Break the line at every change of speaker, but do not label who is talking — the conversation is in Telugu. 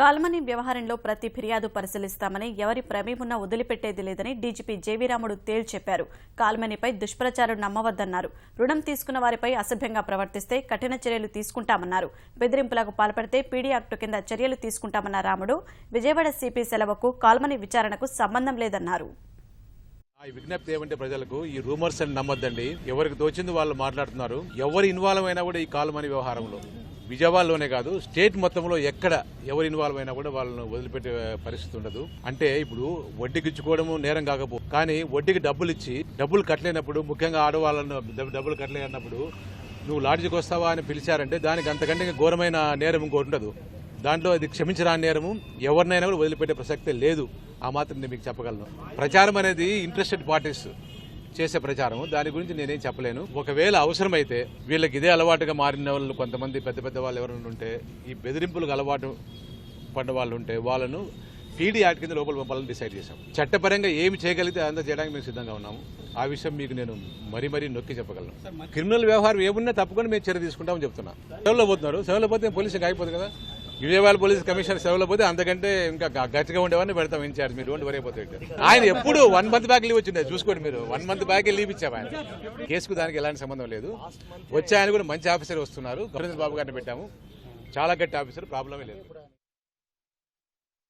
కాల్మనీ వ్యవహారంలో ప్రతి ఫిర్యాదు పరిశీలిస్తామని ఎవరి ప్రమేమున్నా వదిలిపెట్టేది లేదని డీజీపీ జేవీరాముడు తేల్చెప్పారు. కాల్మనీపై దుష్ప్రచారం నమ్మవద్దన్నారు. రుణం తీసుకున్న వారిపై అసభ్యంగా ప్రవర్తిస్తే కఠిన చర్యలు తీసుకుంటామన్నారు. బెదిరింపులకు పాల్పడితే పీడీ యాక్టు కింద చర్యలు తీసుకుంటామన్న రాముడు విజయవాడ సిపి సెలవుకు కాల్మనీ విచారణకు సంబంధం లేదన్నారు.
ఈ విజ్ఞప్తి ఏమంటే ప్రజలకు ఈ రూమర్స్ అని నమ్మొద్దండి. ఎవరికి తోచింది వాళ్ళు మాట్లాడుతున్నారు. ఎవరు ఇన్వాల్వ్ అయినా కూడా ఈ కాలమని వ్యవహారంలో. విజయవాడలోనే కాదు స్టేట్ మొత్తంలో ఎక్కడ ఎవరు ఇన్వాల్వ్ అయినా కూడా వాళ్ళను వదిలిపెట్టే పరిస్థితి ఉండదు. అంటే ఇప్పుడు వడ్డీకి ఇచ్చుకోవడము నేరం కాకపో కానీ వడ్డీకి డబ్బులు ఇచ్చి డబ్బులు కట్టలేనప్పుడు ముఖ్యంగా ఆడవాళ్ళను డబ్బులు కట్టలేనప్పుడు నువ్వు లాడ్జికి వస్తావా అని పిలిచారంటే దానికి అంతకంటే ఘోరమైన నేరం ఇంకోటి ఉండదు. దాంట్లో అది క్షమించరాని నేరము ఎవరినైనా కూడా వదిలిపెట్టే ప్రసక్తే లేదు. ఆ మాత్రం నేను మీకు చెప్పగలను. ప్రచారం అనేది ఇంట్రెస్టెడ్ పార్టీస్. చేసే ప్రచారం దాని గురించి నేనేం చెప్పలేను. ఒకవేళ అవసరమైతే వీళ్ళకి ఇదే అలవాటుగా మారిన వాళ్ళు కొంతమంది పెద్ద పెద్ద వాళ్ళు ఎవరైనా ఉంటే ఈ బెదిరింపులకు అలవాటు పడ్డ వాళ్ళు ఉంటే వాళ్ళను పీడీ యాక్ట్ కింద లోపల పంపాలని డిసైడ్ చేశాం. చట్టపరంగా ఏమి చేయగలిగితే అంత చేయడానికి మేము సిద్ధంగా ఉన్నాము. ఆ విషయం మీకు నేను మరీ మరీ నొక్కి చెప్పగలను. క్రిమినల్ వ్యవహారం ఏమున్నా తప్పకుండా మేము చర్య తీసుకుంటామని చెప్తున్నా. సెలవులో పోతున్నారు. సెలవులో పోతే పోలీసు ఇంకా అయిపోతుంది కదా? విజయవాడ పోలీస్ కమిషనర్ సెలవులో పోతే అంతకంటే ఇంకా గట్టిగా ఉండేవాడిని పెడతాం ఇన్ఛార్జ్ మీరు డోంట్ వరీ పోతే ఆయన ఎప్పుడు వన్ మంత్ బ్యాక్ లీవ్ వచ్చిండే. చూసుకోండి మీరు. వన్ మంత్ బ్యాక్ లీవ్ ఇచ్చాము ఆయన. కేసుకు దానికి ఎలాంటి సంబంధం లేదు. వచ్చే ఆయన కూడా మంచి ఆఫీసర్ వస్తున్నారు. గవర్నర్ బాబు గారిని పెట్టాము. చాలా గట్టి ఆఫీసర్ ప్రాబ్లమే లేదు.